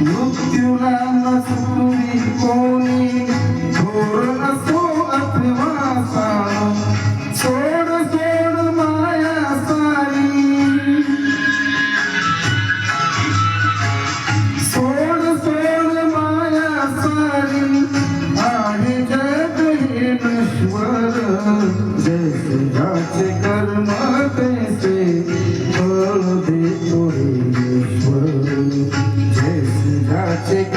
मृत्यूला नसुरी कोणी? थोर नसो अथवा साण सोड सोड माया सारी. सोड सोड माया सारी. आहे जग हे नश्वर जैसे ज्याचे कर्म तैसे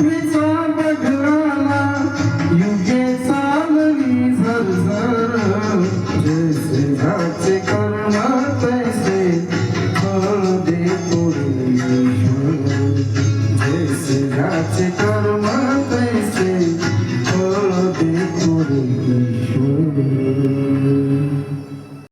पृथ्वीचा बघाला युगे चालली झरझर जैसे